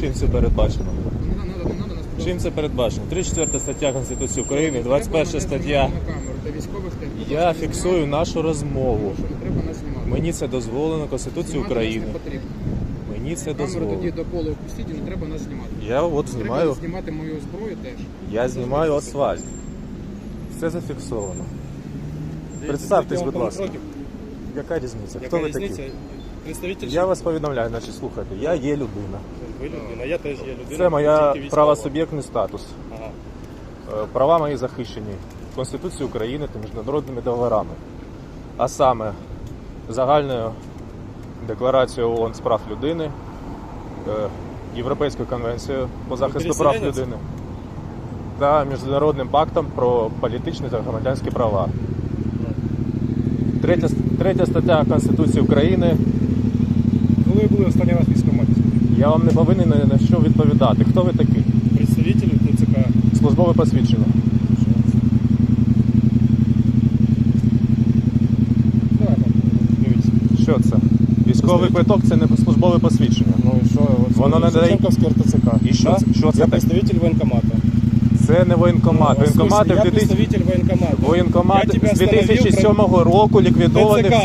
Чим це передбачено? Не надо нас Чим це передбачено? 34 стаття Конституції України, 21 стаття. Я фіксую нашу розмову. Мені це дозволено Конституцією України. Мені це Камеру тоді дозволено. до полу опустіть і не треба нас знімати. Я от знімаю. Треба знімати мою зброю теж. я знімаю асфальт. Все зафіксовано. Представтесь, будь ласка. Яка різниця? Хто ви такі? Представитель Я вас повідомляю, значить, слухайте, я є людина. ви людина, я теж є людина. Це моя тільки військова. правосуб'єктний статус. Ага. Е, Права мої захищені Конституцією України та міжнародними договорами. А саме загальною декларацією ООН з прав людини, е, Європейською конвенцією по захисту прав переселенець? людини та Міжнародним пактом про політичні та громадянські права. Третя, третя стаття Конституції України. Коли ви були останній раз в військкоматі? Я вам не повинен на що відповідати. Хто ви такий? Представитель ТЦК. Службове посвідчення. Що це? Військовий квиток це не службове посвідчення. Ну і що? Воно не дає- РТЦК. І що це- що це Я таке? представитель воєнкомата. Це не воєнкомат. Ну, Воєнкомати в я 2000... представитель воєнкомата. воєнкомат Я тебе з 2007 року ліквідовані ТЦК.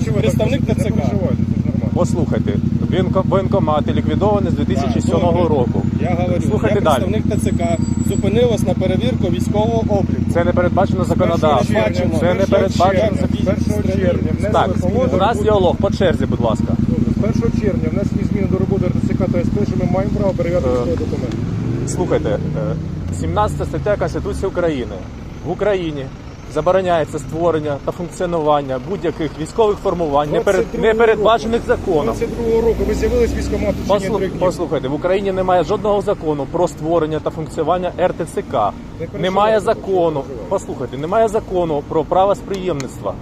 всі. Представник Не ТЦК. переживайте, це ж нормально. Послухайте, воєнко- воєнкомати ліквідовані з 2007 Добре. року. Я говорю, Слухайте я далі. представник ТЦК. Зупинив вас на перевірку військового обліку. Це не передбачено законодавством. Це не передбачено. З 1 червня внесли Так, у нас роботи- діалог по черзі, будь ласка. З 1 червня внесли зміни до роботи РТЦК та СП, що ми маємо право перевіряти Е, військові документи. Слухайте, е, 17 стаття Конституції України. В Україні забороняється створення та функціонування будь-яких військових формувань, не, перед, 22 не передбачених законом. 22 року ви з'явились в військкомату Послу-? Послухайте, в Україні немає жодного закону про створення та функціонування РТЦК. переживайте, Немає закону. Послухайте, немає закону про право сприємництва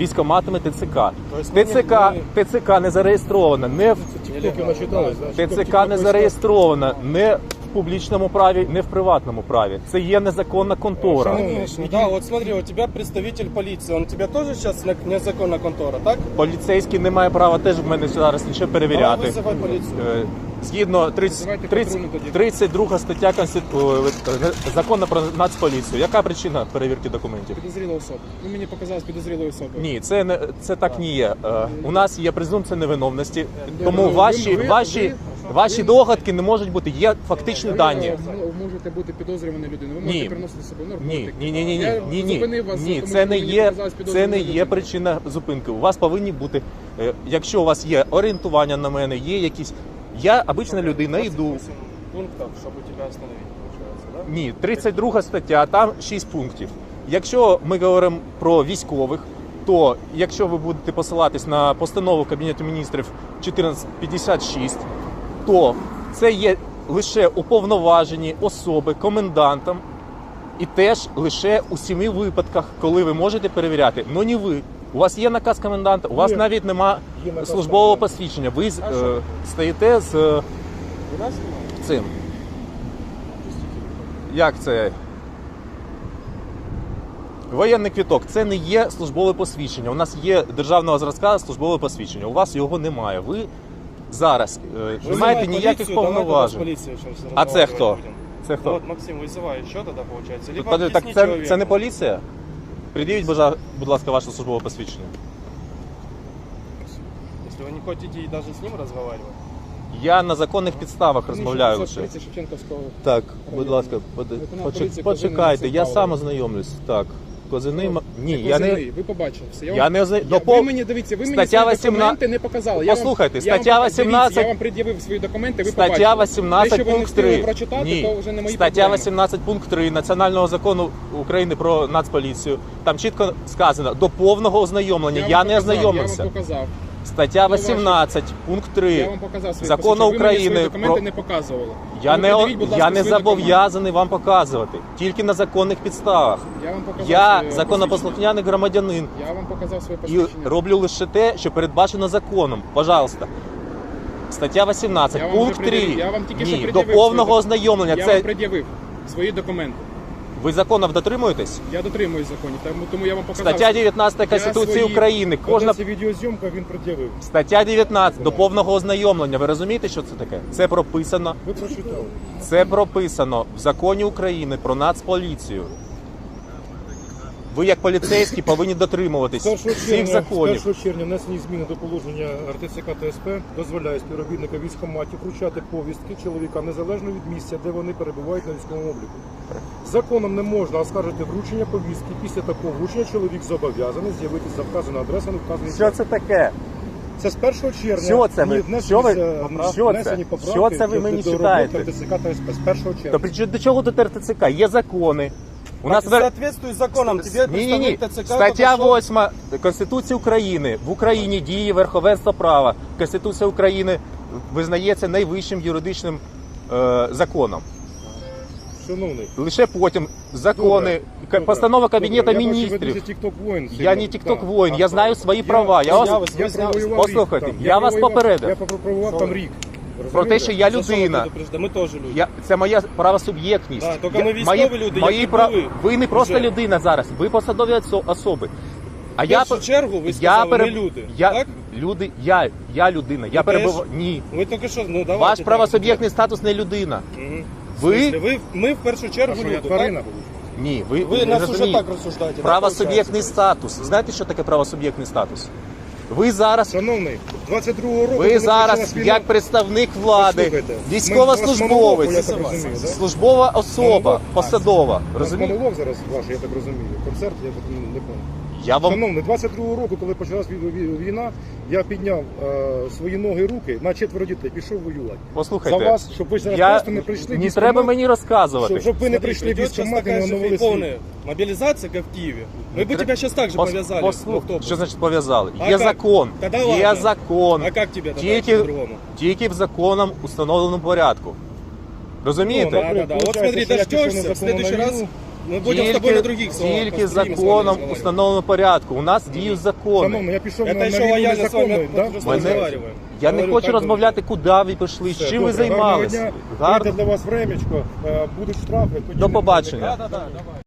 військоматами ТЦК. ТЦК, не- ТЦК не зареєстрована, не в? ТЦК не зареєстрована не в публічному праві, не в приватному праві. Це є незаконна контора. Конечно, да, вот смотри, у тебя представитель полиции, он у тебя тоже сейчас на- незаконная контора, так? Поліцейський не має права теж в мене зараз нічого перевіряти. Вызывай полицию. Е, Згідно 30, Давайте 30, патрульну тоді. 32 стаття Конститу... е, закону про нацполіцію. Яка причина перевірки документів? Підозріла особа. Ну мені показалось підозрілою особою. Ні, це не це так не є. Е, У нас є презумпція невиновності, тому ви- ваші ви- ваші ви- ваші догадки не можуть бути. Є фактичні Ви дані. м- можете бути підозрюваною людиною. Ви Ні. можете приносити з собою Ні, наркотики. ні, ні, ні, ні, Я ні, ні, зупинив вас, ні, тому це що не є, це підозрюваною не є людиною. причина зупинки. У вас повинні бути, е, якщо у вас є орієнтування на мене, є якісь. Я обична людина, йду. 28 пунктов, чтобы тебя остановить, получается, да? Ні, 32 стаття, там 6 пунктів. Якщо ми говоримо про військових, то якщо ви будете посилатись на постанову Кабінету міністрів 1456, то це є лише уповноважені особи комендантом, і теж лише у семи випадках, коли ви можете перевіряти. Ну не ви. У вас є наказ коменданта, у вас Є. навіть нема Є наказ службового коменданта. посвідчення. Ви з- А е, стоїте з е, У нас цим. Як це? Воєнний квіток це не є службове посвідчення. У нас є державного зразка службове посвідчення. У вас його немає. Ви зараз е, не Вызывай маєте ніяких полицию, давай тогда с повноважень. полицией сейчас А це разговаривать хто? будем. Це хто? Вот, Максим, вызывай еще тогда, получается. Либо Подожди, так объясни це, человеку. це не поліція? Придивіть, будь ласка- будь ласка, ваше службове посвідчення. Если вы не хотите и даже с ним разговаривать. Я на законних підставах розмовляю лише. 530 Шевченківського. Так, будь ласка, под- Виконав почек- поліцію, почекайте, Козиний я Олексій сам ознайомлюсь. Так, козини. ма- Ні, я не. Козиний, Ви побачили все. Я не за- Я, допов- Ви мені дивіться, ви мені Стаття свої 18 документи не показали. Я Послухайте, вам, я стаття вам, 18 Дивіться, я вам пред'явив свої документи, ви Стаття побачили. 18 Те, що ви не пункт встигли 3. прочитати, то вже не мої Стаття проблеми. 18 пункт 3 Національного закону України про нацполіцію. Там чітко сказано до повного ознайомлення. Я, вам не показав, ознайомився. Я вам показав. Стаття 18 пункт 3 Я вам показав свої Закону України документи про не показували. я не пред'явіть, ласка, я не зобов'язаний вам показувати. Тільки на законних підставах. Я вам показав Я законопослухняний громадянин. Я вам показав своє І роблю лише те, що передбачено законом. Пожалуйста. Стаття 18, Я пункт 3. Я вам тільки що до повного ознайомлення. Я Це вам пред'явив свої документи. Ви законів дотримуєтесь? Я дотримуюсь законів, тому, тому я вам показав. Стаття 19 Конституції свої- України. Кожна Кожна відеозйомка він пред'явив. стаття 19 до повного ознайомлення. Ви розумієте, що це таке? Це прописано. Ви прочитали. Це прописано в законі України про нацполіцію. Ви як поліцейські повинні дотримуватись З 1 всіх червня, законів. з 1 червня внесені зміни до положення РТЦК та СП дозволяє співробітникам військкоматів вручати повістки чоловікам незалежно від місця, де вони перебувають на військовому обліку. Законом не можна оскаржити вручення повістки. Після такого вручення чоловік зобов'язаний з'явитися за вказаною адресою на вказаний Що це таке? Це з 1 червня. Що це ви- внесені що ви- з- що це? Що це ви мені читаєте? РТЦК та СП з 1 червня. То при до чого тут РТЦК? Є закони. У нас вер... с тебе Ні, ні, ні. представник ТЦК Стаття подошел- 8 Конституції України. В Україні діє верховенство права. Конституція України визнається найвищим юридичним е, законом. Шановний. Лише потім закони, Добре, добре. постанова Кабінету Добре, я бачу, ви міністрів. дуже Я сильно. не тікток Так. воїн, я знаю свої права. Я я вас Я Послухайте, там. я вас провоював- попередив. Я пропробував там рік. про те, що я За что вы людина. предупреждаете? Мы тоже люди. Я, це моя правосуб'єктність. Да, тільки Я- ми військові мої, люди, мої як і прав- ви. ви не просто Вже. людина зараз, ви посадові осо- особи. А В я першу пер- чергу ви я сказали, переб- ми люди. Я, Так? люди, я, я людина. Я Ви теж? перебуваю. Ні. Ви тільки що, ну давайте. Ваш так. правосуб'єктний статус не людина. Мгм. Ви- В смысле? ви, ми в першу чергу А що, я люди, тварина? так? Ні, ви, Ви не нас уже розумієте. так розсуждаєте. да, Правосуб'єктний получається? статус. Знаєте, що таке правосуб'єктний статус? Ви зараз, Шановний, 22-го року... ви зараз як представник влади, Послухайте, ми вас монолог, військовослужбовець, так розумію, да? службова особа, Монолог? посадова. Нас Розумієте? монолог зараз ваш, я так розумію. Концерт, я так не пам'ятаю. Я вам Шановний, 22-го року, коли почалась вій- вій- війна, я підняв е, свої ноги і руки на четверо дітей, пішов воювати. послухайте. За вас, щоб ви зараз я, просто не прийшли не треба мені розказувати. щоб, щоб ви не прийшли в військкомат і не оновили свій. мобилизация, как в Киеве. Мы бы тебя сейчас так же Пос- повязали. послух- Що значить пов'язали? А Є як? закон. Та да Є ладно. закон. А как тебе Тільки, по-другому? тільки в законом установленому порядку. Розумієте? Ну, Да, да, да. Получается, смотри, что я пишу дождешься, в следующий раз війну. будемо будем с тобой на других словах. тільки законом установленому порядку. У нас діють закони. Шановний, я пішов Это на, еще на війну лояльно с вами незаконно, да? просто Мене- разговариваем. Я не Говорю, хочу так розмовляти, куди ви пішли, з Все, чим ви добре, гарного займалися. дня. Гарно. Прийде для вас времечко, е, будуть штрафи. тоді До не- побачення. Да, да, да, давай.